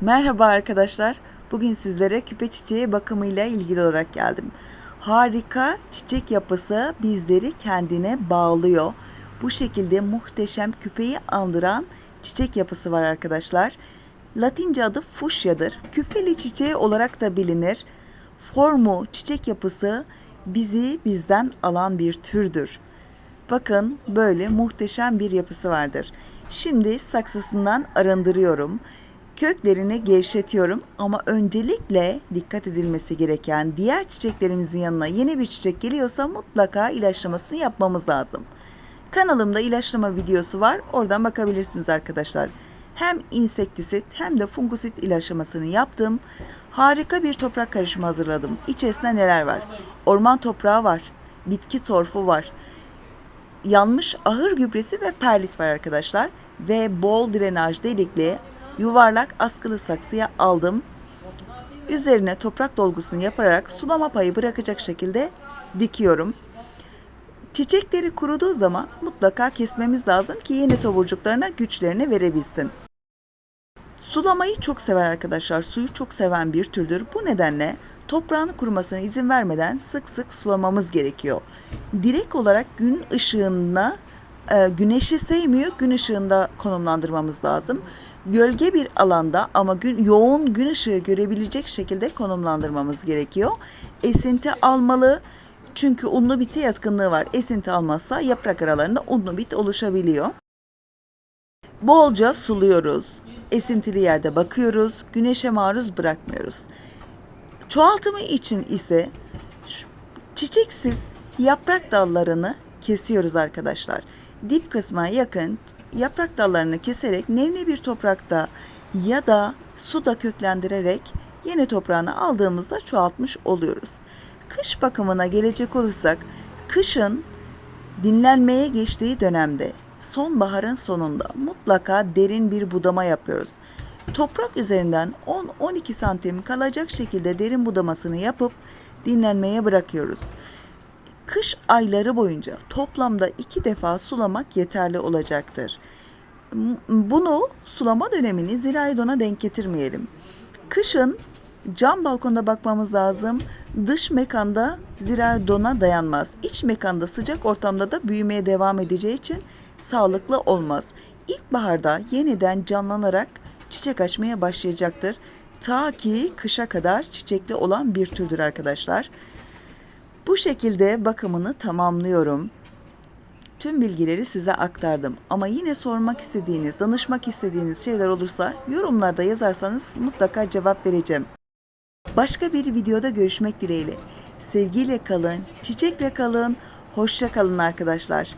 Merhaba arkadaşlar. Bugün sizlere küpe çiçeği bakımıyla ilgili olarak geldim. Harika çiçek yapısı bizleri kendine bağlıyor. Bu şekilde muhteşem küpeyi andıran çiçek yapısı var arkadaşlar. Latince adı fuşyadır. Küpeli çiçeği olarak da bilinir. Formu, çiçek yapısı bizi bizden alan bir türdür. Bakın böyle muhteşem bir yapısı vardır. Şimdi saksısından arındırıyorum. Köklerini gevşetiyorum ama öncelikle dikkat edilmesi gereken diğer çiçeklerimizin yanına yeni bir çiçek geliyorsa mutlaka ilaçlamasını yapmamız lazım. Kanalımda ilaçlama videosu var. Oradan bakabilirsiniz arkadaşlar. Hem insektisit hem de fungusit ilaçlamasını yaptım. Harika bir toprak karışımı hazırladım. İçerisinde neler var? Orman toprağı var. Bitki torfu var yanmış ahır gübresi ve perlit var arkadaşlar. Ve bol drenaj delikli yuvarlak askılı saksıya aldım. Üzerine toprak dolgusunu yaparak sulama payı bırakacak şekilde dikiyorum. Çiçekleri kuruduğu zaman mutlaka kesmemiz lazım ki yeni toburcuklarına güçlerini verebilsin. Sulamayı çok sever arkadaşlar. Suyu çok seven bir türdür. Bu nedenle toprağın kurumasına izin vermeden sık sık sulamamız gerekiyor. Direkt olarak gün ışığına e, güneşi sevmiyor. Gün ışığında konumlandırmamız lazım. Gölge bir alanda ama gün, yoğun gün ışığı görebilecek şekilde konumlandırmamız gerekiyor. Esinti almalı. Çünkü unlu biti yatkınlığı var. Esinti almazsa yaprak aralarında unlu bit oluşabiliyor. Bolca suluyoruz. Esintili yerde bakıyoruz. Güneşe maruz bırakmıyoruz. Çoğaltımı için ise çiçeksiz yaprak dallarını kesiyoruz arkadaşlar. Dip kısmına yakın yaprak dallarını keserek nemli bir toprakta ya da suda köklendirerek yeni toprağını aldığımızda çoğaltmış oluyoruz. Kış bakımına gelecek olursak kışın dinlenmeye geçtiği dönemde sonbaharın sonunda mutlaka derin bir budama yapıyoruz. Toprak üzerinden 10-12 santim kalacak şekilde derin budamasını yapıp dinlenmeye bırakıyoruz. Kış ayları boyunca toplamda iki defa sulamak yeterli olacaktır. Bunu sulama dönemini zirai dona denk getirmeyelim. Kışın cam balkonda bakmamız lazım. Dış mekanda zirai dona dayanmaz. İç mekanda sıcak ortamda da büyümeye devam edeceği için sağlıklı olmaz. İlkbaharda yeniden canlanarak çiçek açmaya başlayacaktır. Ta ki kışa kadar çiçekli olan bir türdür arkadaşlar. Bu şekilde bakımını tamamlıyorum. Tüm bilgileri size aktardım ama yine sormak istediğiniz, danışmak istediğiniz şeyler olursa yorumlarda yazarsanız mutlaka cevap vereceğim. Başka bir videoda görüşmek dileğiyle. Sevgiyle kalın, çiçekle kalın, hoşça kalın arkadaşlar.